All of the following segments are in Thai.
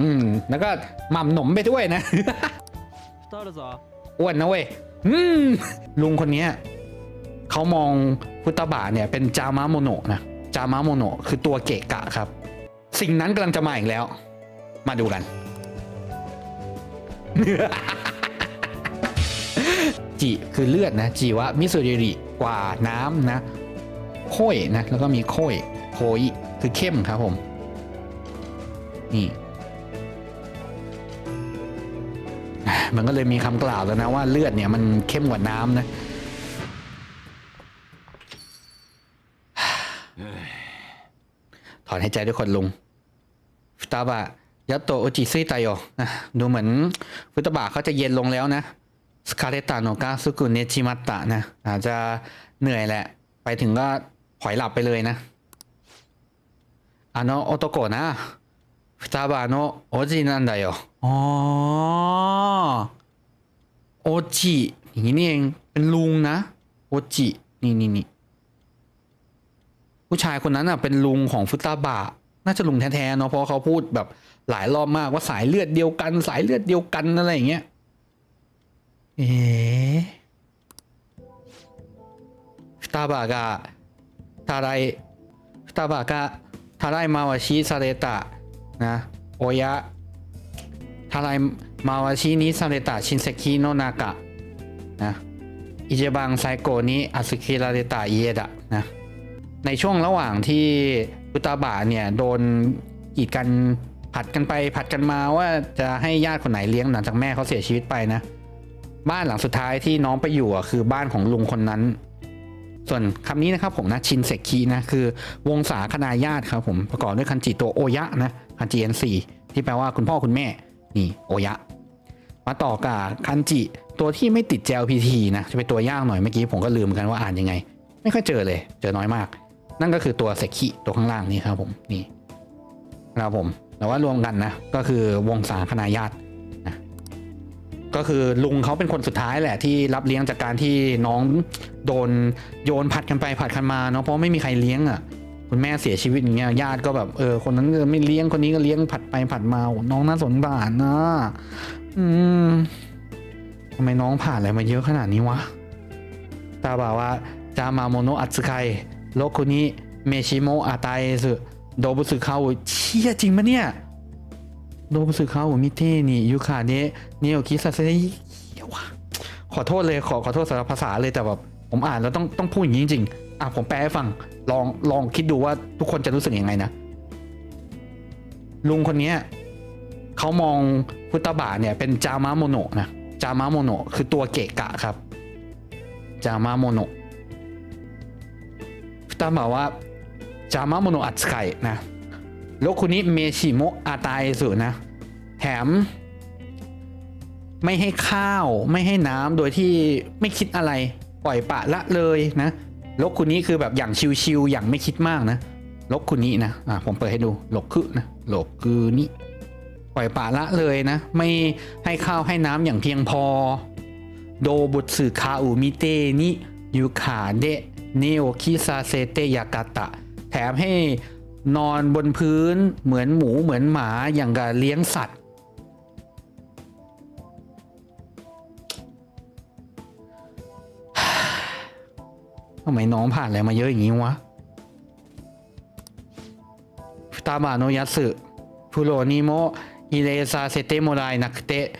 อืม แล้วก็หม่ำหนมไปด้วยนะ อ้วนนะเว้ย อืม ลุงคนนี้เขามองพุทตบาเนี่ย เป็นจามาโมโนนะ จามาโมโนคือตัวเกะกะครับ สิ่งนั้นกำลังจะมาอีกแล้ว มาดูกันจีคือเลือดนะจีวะ มิสุริริกว่าน้ำนะโค้ยนะ แล้วก็มีโค้ยโคยคือเข้มครับผม นี่ มันก็เลยมีคำกล่าวแล้วนะว่าเลือดเนี่ยมันเข้มกว่าน้ำนะถอนหายใจด้วยคนลุงฟุตบะยัตโตโอจิซิไตโยนะดูเหมือนฟุตบะเขาจะเย็นลงแล้วนะสคาเลตาโนกาสุกุเนชิมัตตะนะอาจจะเหนื่อยแหละ ไปถึงก็หอยหลับไปเลยนะอะนาโอโตโกะนะ 双葉のおじなんだよอ๋อโอจิอย่างนี้นี่เองเป็นลุงนะโอจินี่นี่นี่ผู้ชายคนนั้นอะเป็นลุงของฟุตาบะน่าจะลุงแท้ๆเนาะเพราะเขาพูดแบบหลายรอบมากว่าสายเลือดเดียวกัน สายเลือดเดียวกันอะไรอย่างเงี้ยเอฟุตาบะก็ทารายฟุตาบะก็ทารายมาวาชิซาเรตะ นะโอยะทารายมาวาชินิซาเลตาชินเซคิโนนากะนะอิเจบังไซโกนิอาสุคิราเลตาเยดะนะในช่วงระหว่างที่อุตาบะเนี่ยโดนกีดกันผัดกันไปผัดกันมาว่าจะให้ญาติคนไหนเลี้ยงหลังจากแม่เขาเสียชีวิตไปนะ บ้านหลังสุดท้ายที่น้องไปอยู่อะคือบ้านของลุงคนนั้น ส่วนคำนี้นะครับผมนะชินเซคินะคือวงศาคณาญาติครับผมประกอบด้วยคันจิตัวโอยะนะ คันจิ N4 ที่แปลว่าคุณพ่อคุณแม่ นี่โอยะ มาต่อกับคันจิตัวที่ไม่ติด JLPT นะจะเป็นตัวยากหน่อยเมื่อกี้ผมก็ลืมเหมือนกันว่าอ่านยังไง ไม่ค่อยเจอเลย เจอน้อยมาก นั่นก็คือตัวเซคิตัวข้างล่างนี่ครับผมนี่ครับผมแต่ว่ารวมกันนะก็คือวงศาคณาญาตินะก็คือลุงเขาเป็นคนสุดท้ายแหละที่รับเลี้ยงจากการที่น้องโดนโยนผัดกันไปผัดกันมาเนาะเพราะไม่มีใครเลี้ยงอะ คุณแม่เสียชีวิตอย่างเงี้ยญาติก็แบบเออคนนั้นก็ไม่เลี้ยงคนนี้ก็เลี้ยงผัดไปผัดมาน้องน่าสงสารนะ อืมทำไมน้องผ่านอะไรมาเยอะขนาดนี้วะตาบอกว่าจามาโมโนอัตสึไคโลคุนิเมชิโมอาตายสึโดบุสึคาเชี่ยจริงปะเนี่ยโดบุสึคาโมิเตนี่ยูคาเนะเนโอคิซาเซเหี้ยวะขอโทษเลยขอขอโทษสำหรับภาษาเลยแต่แบบผมอ่านแล้วต้องต้องพูดอย่างนี้จริงๆ อะผมแปลให้ฟัง ลองลองคิดดูว่าทุกคนจะรู้สึกยังไงนะ ลุงคนเนี้ยเขามองฟุตบะเนี่ยเป็นจามะโมโนะนะจามะโมโนะคือตัวเกะกะครับจามะโมโนะฟุตบะว่าจามะโมโนะอัตสึไคนะแล้วคนนี้เมชิโมะอาตายสุนะ แถม ไม่ให้ข้าวไม่ให้น้ำโดยที่ไม่คิดอะไรปล่อยปะละเลยนะ ลกคุณนี้คือแบบอย่างชิวๆอย่างไม่คิดมากนะ ลกคุณนี้นะอะผมเปิดให้ดูลกคือนะลกคือนี้ปล่อยปละละเลยนะ ไม่ให้ข้าวให้น้ำอย่างเพียงพอ โดบุตสึคาอุมิเตนิยูคาเดเนโอคิซาเซเตยากาตะ แถมให้นอนบนพื้นเหมือนหมูเหมือนหมาอย่างกับเลี้ยงสัตว์ ทำไมน้องผ่านอะไรมาเยอะอย่างนี้วะตาบาโนยัตสึプロにも入れさせてもらえなくて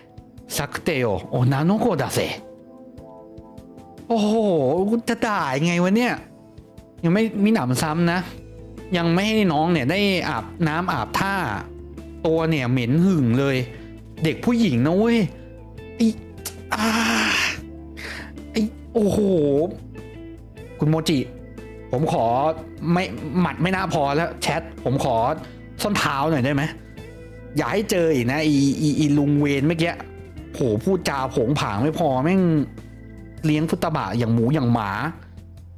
サクテよ女の子だぜโอ้โหจะด่ายังไงวะเนี่ย ยังไม่มีหนำซ้ำนะ ยังไม่ให้น้องเนี่ยได้อาบน้ำอาบท่า ตัวเนี่ยเหม็นหึ่งเลย เด็กผู้หญิงนะเว้ยไอ้อาไอ้โอ้โห คุณโมจิ ผมขอไม่หมัดไม่น่าพอแล้วแชท ผมขอส้นเท้าหน่อยได้ไหมอย่าให้เจออีกนะอีอีอีลุงเวนเมื่อกี้โหพูดจาโผงผางไม่พอแม่งเลี้ยงฟุตบะอย่างหมูอย่างหมา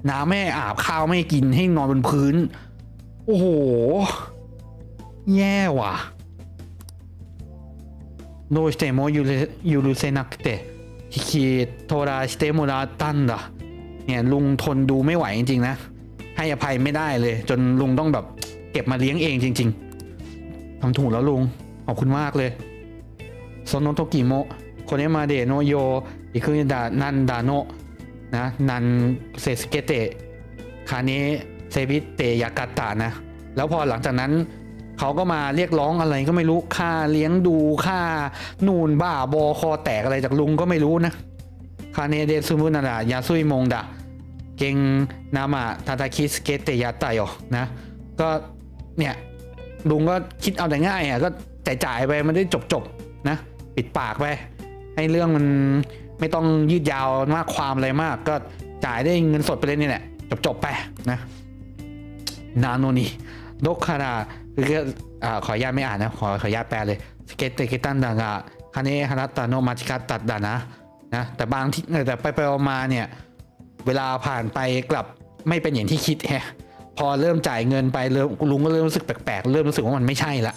น้ำไม่ให้อาบข้าวไม่ให้กินให้นอนบนพื้น โอ้โห แย่ว่ะโดยしても許せ許せなくて引き取らしてもらったんだ เนี่ยลุงทนดูไม่ไหวจริงๆนะให้อภัยไม่ได้เลย จนลุงต้องแบบเก็บมาเลี้ยงเองจริง ๆทำถูกแล้วลุงขอบคุณมากเลยโซโนโตกิโมโคเนมาเดโนโยอิคุดานันดาโนนะนันเซสเกเตคาเนเซบิเตยากาตะนะ แล้วพอหลังจากนั้นเขาก็มาเรียกร้องอะไรก็ไม่รู้ค่าเลี้ยงดูค่านูนบ้าบอคอแตกอะไรจากลุงก็ไม่รู้นะคาเนเดซุมุนาระยาซุยมงดะ เกงนามะทาตาคิสเกเตยาตายอนะ ก็เนี่ยลุงก็คิดเอาแต่ง่ายอะก็จ่ายจ่ายไปมันได้จบจบนะ ปิดปากไป ให้เรื่องมันไม่ต้องยืดยาวมากความอะไรมาก ก็จ่ายได้เงินสดไปเลยนี่แหละจบจบไปนะนาโนนิโดคาราคือขออนุญาตไม่อ่านนะ ขอขออนุญาตแปลเลยสเกตเตกิตันดังะคาเนฮารัตาโนมาจิกาตัดดานะนะแต่บางที่แต่ไปไปๆมาเนี่ย เวลาผ่านไปกลับไม่เป็นอย่างที่คิดแฮะพอเริ่มจ่ายเงินไปเริ่มลุงก็เริ่มรู้สึกแปลกๆเริ่มรู้สึกว่ามันไม่ใช่ละ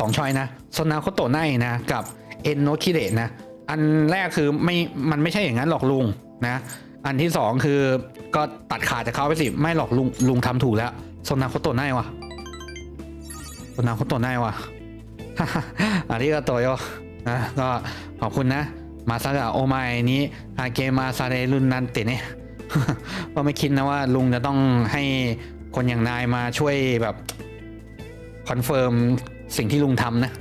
สองช้อยนะโซนาโคโตไนนะ กับเอ็นโนคิเดนะ อันแรกคือไม่มันไม่ใช่อย่างนั้นหรอกลุงนะ อันที่สองคือก็ตัดขาดจากเขาไปสิ ไม่หรอกลุงลุงทำถูกแล้วโซนาโคโตไนวะโซนาโคโตไนวะอาริกาโตโยนะก็ขอบคุณนะ มาซากะโอไมายนี้อาเกมาซาเรรุ่นนันเตเนี่ยก็ไม่คิดนะว่าลุงจะต้องให้คนอย่างนายมาช่วยแบบคอนเฟิร์มสิ่งที่ลุงทำนะ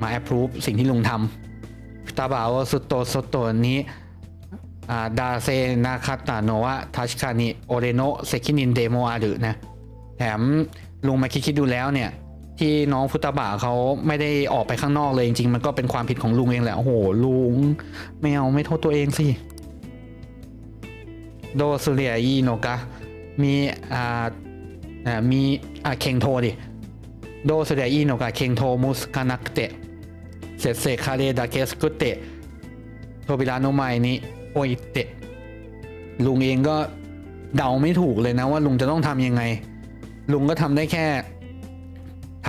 มาแอปพรูฟสิ่งที่ลุงทำตาบาวสุโตสุโตนี้อ่าดาเซนาคาตาโนะทัชคานิโอเรโนเซคินินเดโมอาดุนะ แถมลุงมาคิดคิดดูแล้วเนี่ย ที่น้องฟุตบะเขาไม่ได้ออกไปข้างนอกเลยจริงๆ มันก็เป็นความผิดของลุงเองแหละ โอ้โห ลุง ไม่เอาไม่โทษตัวเองสิ โดสุเรียอีโนกะ มีอ่าอ่ามีอ่าเคงโทดิ โดสุเรียอีโนกะเคงโทมุสคานักเตะเสร็จเสคาเรดาเกสกุเตะโทบิราโนไมนี้โออิเตะลุงเองก็เดาไม่ถูกเลยนะว่าลุงจะต้องทำยังไง ลุงก็ทำได้แค่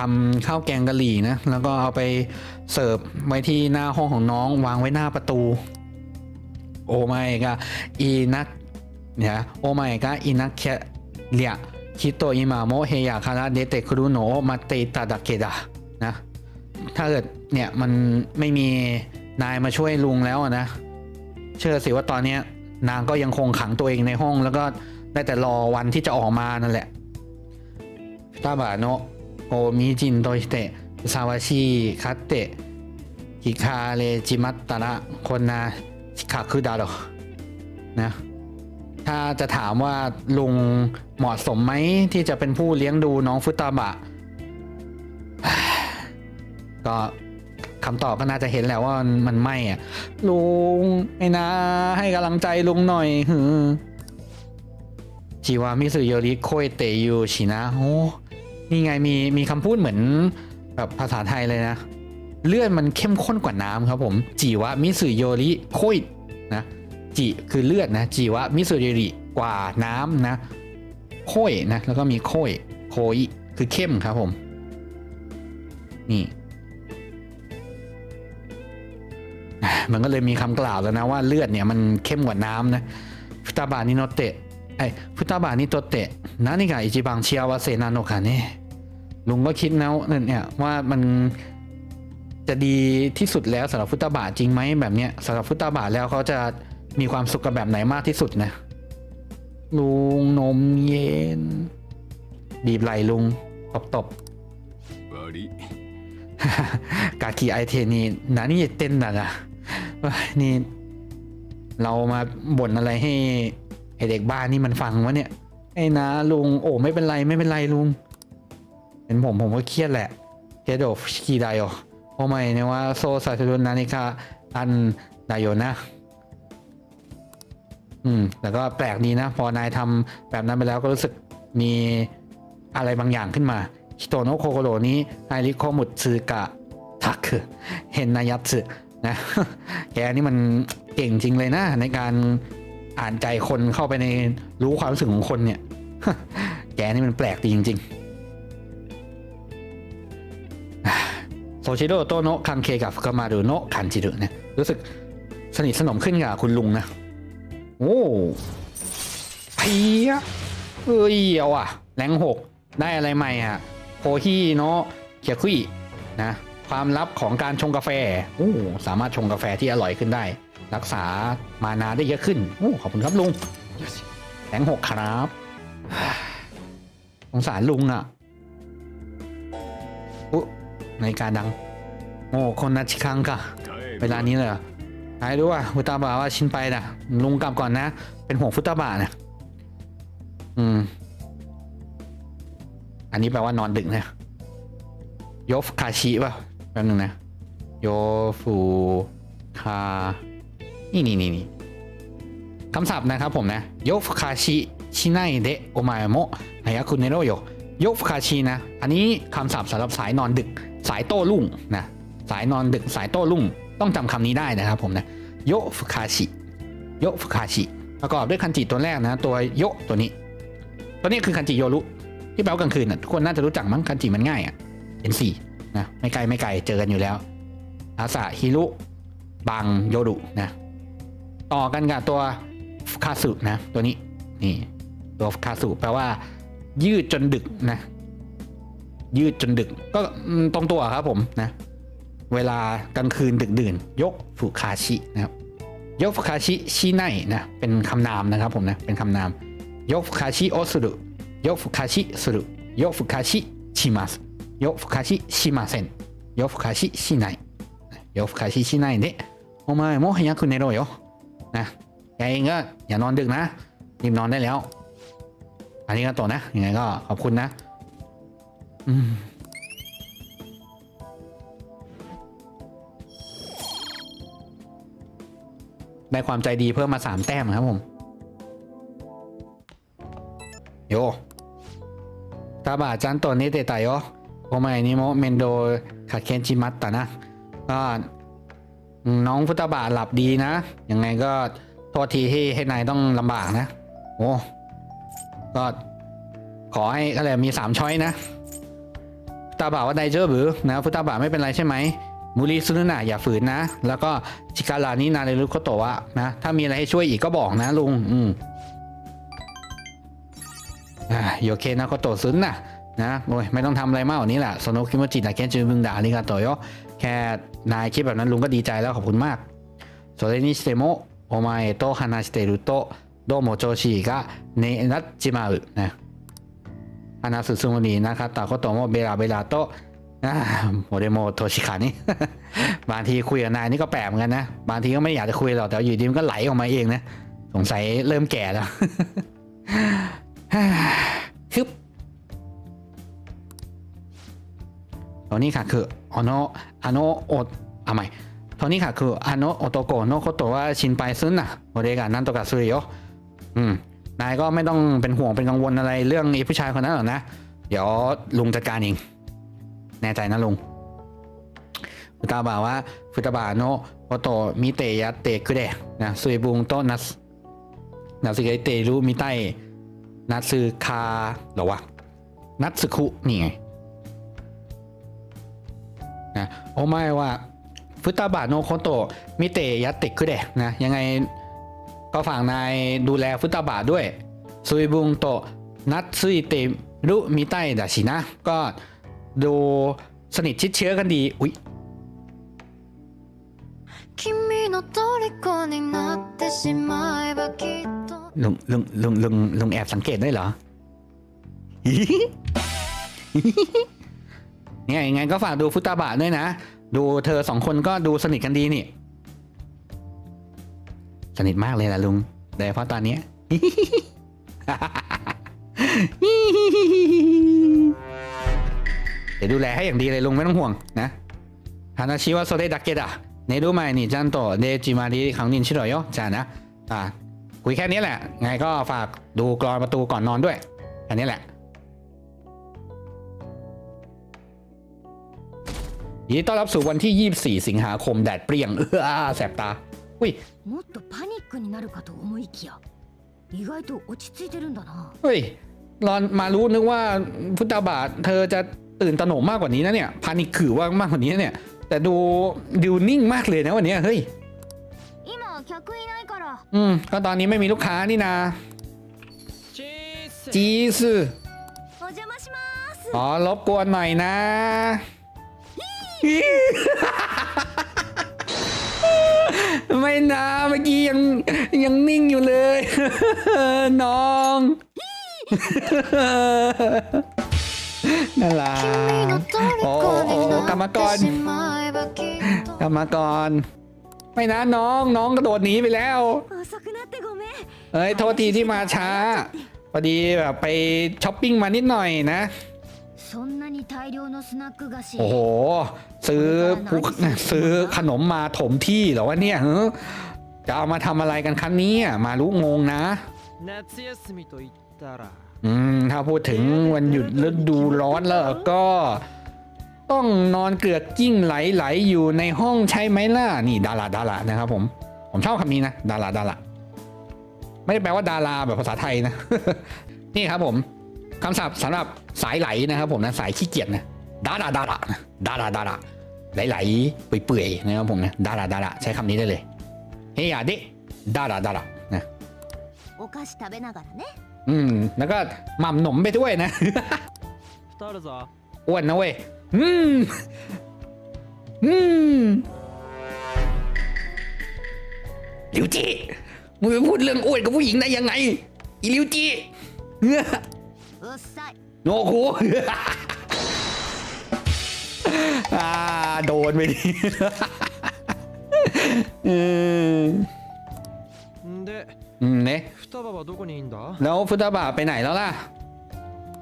ทำข้าวแกงกะหรี่นะ แล้วก็เอาไปเสิร์ฟไว้ที่หน้าห้องของน้องวางไว้หน้าประตู โอไม่ก็อีนักเนี่ยโอไม่ก็อีนักแค่เลียคิโตอิมาโมเฮียคาราเดเตครุโนมาเตตาดาเกดะนะ ถ้าเกิดเนี่ยมันไม่มีนายมาช่วยลุงแล้วนะ เชื่อสิว่าตอนเนี้นางก็ยังคงขังตัวเองในห้องแล้วก็ได้แต่รอวันที่จะออกมานั่นแหละตาบะโนะ โอมิจินโตชิเตะซาวาชิคัตเตะฮิคาเรจิมัตตะระคนนาคาคุดารนะถ้าจะถามว่าลุงเหมาะสมไหมที่จะเป็นผู้เลี้ยงดูน้องฟุตาบะ ก็คำตอบก็น่าจะเห็นแหละว่ามันไม่อะลุงไอ้นะ ให้กำลังใจลุงหน่อยหือจิวามิสุโยริโคยเตยูชินะโอ้ นี่ไงมีมีคำพูดเหมือนแบบภาษาไทยเลยนะ เลือดมันเข้มข้นกว่าน้ำครับผม จิวะมิสุโยริโคยนะจิคือเลือดนะจิวะมิสุโยริกว่าน้ำนะโคยนะแล้วก็มีโคยโคยคือเข้มครับผม นี่มันก็เลยมีคำกล่าวแล้วนะว่าเลือดเนี่ยมันเข้มกว่าน้ำนะฟุตาบานิโนเตะ ไอฟุตาบานิโตเตะนานิกาอิจิบังเชียวาเซนาโนกาเน่ลุงก็คิดนะเนี่ยว่ามันจะดีที่สุดแล้วสำหรับฟุตาบาจริงไหมแบบเนี้ยสำหรับฟุตาบาแล้วเขาจะมีความสุขกับแบบไหนมากที่สุดนะลุงนมเย็น บีบไหลลุงตบตบ悪いกากีไอเทนี่นานี่เต้นนะนะเว้ยนี่เรามาบ่นอะไรให้ ไอเด็กบ้านนี่มันฟังวะเนี่ยไอ้นะลุงโอ้ไม่เป็นไรไม่เป็นไรลุงเป็นผมผมก็เครียดแหละเครียดโดคีไดโอโอ้ไม่เนี่ยว่าโซซาตุรุนานิคาอันไดโยนะ อืมแต่ก็แปลกดีนะ พอนายทำแบบนั้นไปแล้วก็รู้สึกมีอะไรบางอย่างขึ้นมาฮิโตโนโคโกโรนี้ไอริโคมุตซึกะทักเห็นนายัตสึนะแกนี่มันเก่งจริงเลยนะในการ อ่านใจคนเข้าไปในรู้ความรู้สึกของคนเนี่ย แกนี่มันแปลกดีจริงๆโซชิโดโตโนะคังเคกับกามารุโนะคันจิรุเนี่ยรู้สึกสนิทสนมขึ้นกับคุณลุงนะ โอ้เพียเอ้ยเอาอะแรงหกได้อะไรใหม่อะโคฮีโนะเคียคุยนะ ความลับของการชงกาแฟโอ้สามารถชงกาแฟที่อร่อยขึ้นได้ รักษามานาได้เยอะขึ้นโอ้ขอบคุณครับลุงแรงหกครับสงสารลุงอะอุ๊นาฬิกาดัง โอ้คนนัดชิคังค่ะ เวลานี้เลยเหรอไหนดูว่าฟุตาบะว่าชินไปนะลุงกลับก่อนนะ เป็นห่วงฟุตาบะนะอืม อันนี้แปลว่านอนดึกนะโยฟคาชิป่ะแป๊บนึงนะโยฟูคา นี่นี่นี่นี่คำศัพท์นะครับผมนะโยฟคาชิชิไนเดะโอมาโมฮายาคุเนโรโยโยฟคาชินะ อันนี้คำศัพท์สำหรับสายนอนดึก สายโต้รุ่งนะสายนอนดึกสายโต้รุ่ง ต้องจำคำนี้ได้นะครับผมนะโยฟคาชิโยฟคาชิประกอบด้วยคันจิตัวแรกนะ ตัวโยตัวนี้ ตัวนี้คือคันจิโยรุที่แปลว่ากลางคืนนะทุกคนน่าจะรู้จักมั้งคันจิมันง่ายอะเป็นสี่นะไม่ไกลไม่ไกลเจอกันอยู่แล้วอาสาฮิรุบังโยรุนะ ต่อกันกับตัวคาสุนะตัวนี้นี่ตัวคาสุแปลว่า ยืดจนดึกนะ ยืดจนดึก ก็ตรงตัวครับผมนะ เวลากลางคืนดึกดื่น ยกฟุคาชินะครับยกฟุคาชิชิไนนะเป็นคำนามนะครับผมนะเป็นคำนาม ยกฟุคาชิโอสุรุยกฟุคาชิสุรุยกฟุคาชิชิมัสยกฟุคาชิชิมาเซนยกฟุคาชิชิไนยกฟุคาชิชิไนเดะโอมาโมฮยักุเนโรโยนะแกเองก็อย่านอนดึกนะรีบนอนได้แล้ว อันนี้ก็ตัวนะยังไงก็ขอบคุณนะ อืมได้ความใจดีเพิ่มมาสามแต้มครับผม โยตาบะจันตัวนี้เตะตายโยโอมานิโมเมนโดคาเคนจิมัตตะนะ ก็ น้องฟุตาบะหลับดีนะ ยังไงก็โทษทีที่ให้นายต้องลำบากนะ โอ้ ก็ขอให้ก็เลยมีสามช้อยนะฟุตาบะว่าไดเจอร์หรือนะฟุตาบะไม่เป็นไรใช่ไหมมูริซุนุนะอย่าฝืนนะ แล้วก็ชิการานินาเรรุโคโตะนะ ถ้ามีอะไรให้ช่วยอีกก็บอกนะลุง อืมอ่าโยเคนะโคโตะซุนนะนะโอ้ยไม่ต้องทำอะไรมากกว่านี้แหละโซโนคิโมจินะเคนจูบึงดาอาริกาโตโย แค่นายคิดแบบนั้นลุงก็ดีใจแล้วขอบคุณมากโซเรนิสเตโมโอมาเอโตฮานาสเตรุโตโดโมโจชิกะเนนัตจิมาอึนะฮานาสุซุโมนีนะครับตาโคโตโมเบราเบราโตอ่าโมเดโมโทชิคานี่บางทีคุยกับนายนี่ก็แปลกเหมือนกันนะ บางทีก็ไม่อยากจะคุยหรอกแต่อยู่ดีมันก็ไหลออกมาเองนะ สงสัยเริ่มแก่แล้วฮึบตัวนี้ค่ะคือนอโนโออะไม่ตัวนี้ค่ะคือ อโนโอโตโกโนโคโตะว่าชินไปซึนนะโมเดกานันโตกะซุริโยอืมนายก็ไม่ต้องเป็นห่วงเป็นกังวลอะไรเรื่องไอ้ผู้ชายคนนั้นหรอกนะ เดี๋ยวลุงจัดการเอง แน่ใจนะลุงฟุตาบะว่าฟุตาบะโนโอโตมิเตยะเตะคุเดะนะซุยบุงโตนัสนาซึเกะเตรุมิไตนัตสึคาหรอวะนัตสึคุนี่ไง นะโอไม่ว่าฟุตตาบะโนโคโตะมิเตยัติกคืเดะนะยังไงก็ฝากนายดูแลฟุตตาบะด้วยซุยบุงโตนัดซุยเตรุมิไตดาชินะ ก็ดูสนิทชิดเชื้อกันดีอุ้ยลุงลุงลุงลุงลุงแอบสังเกตได้เหรอ เนี่ยยังไงก็ฝากดูฟุตาบะด้วยนะ ดูเธอสองคนก็ดูสนิทกันดีนี่ สนิทมากเลยล่ะลุงโดยเฉพาะตอนนี้เดี๋ยวดูแลให้อย่างดีเลยลุงไม่ต้องห่วงนะฮานาชิวะโซเดดักเกดะเนดูไมนี่จันโตเดจิมารีขังนินชิโรโยจ้านะอ่าคุยแค่นี้แหละ ไงก็ฝากดูกรอนประตูก่อนนอนด้วยแค่นี้แหละ ยินดีต้อนรับสู่วันที่ 24 สิงหาคมแดดเปรี้ยง เออแสบตา อุ้ย もっとパニックになるかと思いきや意外と落ち着いてるんだな เฮ้ยรอนมารู้นึกว่าพุทธาบาทเธอจะตื่นตระหนกมากกว่านี้นะเนี่ยพานิคขือว่ามากกว่านี้นะเนี่ย แต่ดูดูนิ่งมากเลยนะวันเนี้ยเฮ้ย 今客いないから อืม ก็ตอนนี้ไม่มีลูกค้านี่นา チーズ จีซือ 邪魔します อ๋อรบกวนหน่อยนะ ไม่นะเมื่อกี้ยังยังนิ่งอยู่เลย น้องนั่ารัะโอ้โอ้กรรมกรกรรมกรไม่นะน้องน้องกระโดดหนีไปแล้วเฮ้ยโทษทีที่มาช้าพอดีแบบไปช้อปปิ้งมานิดหน่อยนะ โอ้โห ซื้อผู้ซื้อขนมมาถมที่เหรอวะเนี่ยเจะเอามาทำอะไรกันครั้งนี้มารู้งงนะอืมถ้าพูดถึงวันหยุดฤดูร้อนแล้วก็ ต้องนอนเกลือกกิ้งไหลๆอยู่ในห้องใช่ไหมล่ะ นี่ดาราดารานะครับผม ผมชอบคำนี้นะ ดาราดาราไม่ได้แปลว่าดาราแบบภาษาไทยนะ นี่ครับผม คำศัพท์สำหรับสายไหลนะครับผมนะสายขี้เกียจนะดาดาดาดาดาดาดาดาไหลๆเปื่อยๆนะครับผมนะดาดาดาดาใช้คำนี้ได้เลยเฮียดิดาดาดาดานะอืมแล้วก็หม่มหนมไปด้วยนะอ้วนนะเว้ยอืมอืมลิวจีมึงไปพูดเรื่องอ้วนกับผู้หญิงได้ยังไงอีลิวจีเうっさい โอ้โห อ่า โดนไปดิ อืม んで อืมเนี่ย 双葉はどこにいんだ แล้วฟุตบาไปไหนแล้วล่ะ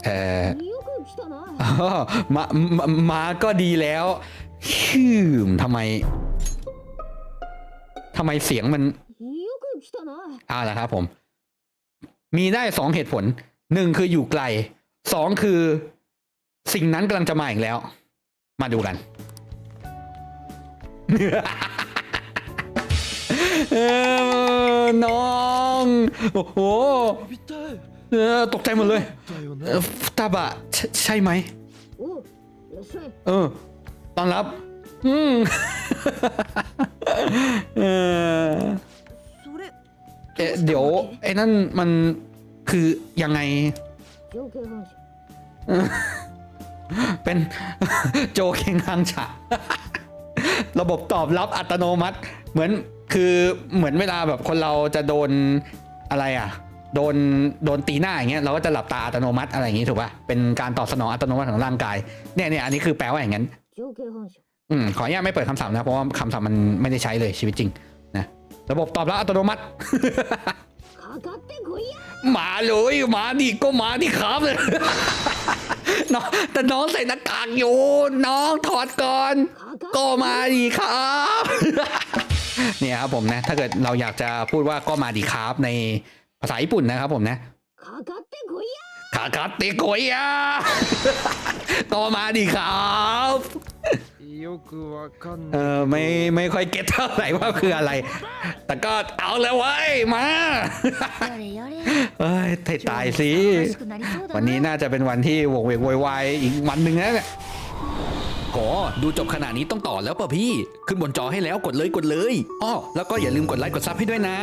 เออ よく来たな อ๋อมามามาก็ดีแล้วฮืมทำไมทำไมเสียงมัน よく来たな เอ้าละครับผม มีได้สองเหตุผล หนึ่งคืออยู่ไกลสองคือสิ่งนั้นกำลังจะมาอีกแล้ว มาดูกันเน้อง โอ้โหเออตกใจหมดเลยตาบะใช่ไหมเออตอนรับ อืมเดี๋ยว ไอ้นั่นมัน คือยังไง เป็นโจเคงฮังฉะระบบตอบรับอัตโนมัติ เหมือนคือเหมือนเวลาแบบคนเราจะโดนอะไรอะ โดนโดนตีหน้าอย่างเงี้ยเราก็จะหลับตาอัตโนมัติอะไรอย่างงี้ถูกป่ะเป็นการตอบสนองอัตโนมัติของร่างกายเนี่ยเนี่ยอันนี้คือแปลว่าอย่างนั้นอืมขออนุญาตไม่เปิดคำศัพท์นะเพราะว่าคำศัพท์มันไม่ได้ใช้เลยชีวิตจริงนะระบบตอบรับอัตโนมัติ มาเลยมาดิก็มาดิครับน้องแต่น้องใส่หน้ากากอยู่ น้องถอดก่อน ก็มาดีครับเนี่ยครับผมนะ ถ้าเกิดเราอยากจะพูดว่าก็มาดีครับในภาษาญี่ปุ่นนะครับผมนะคาคาเตโกยะก็มาดีครับ เออไม่ไม่ค่อยเก็ตเท่าไหร่ว่าคืออะไร แต่ก็เอาแล้วเว้ยมาเฮ้ยตายสิ วันนี้น่าจะเป็นวันที่วงเวกวยวายอีกวันหนึ่งแล้วเนี่ยโหดูจบขนาดนี้ต้องต่อแล้วป่ะพี่ ขึ้นบนจอให้แล้วกดเลยกดเลยอ้อแล้วก็อย่าลืมกดไลค์กดซับให้ด้วยนะ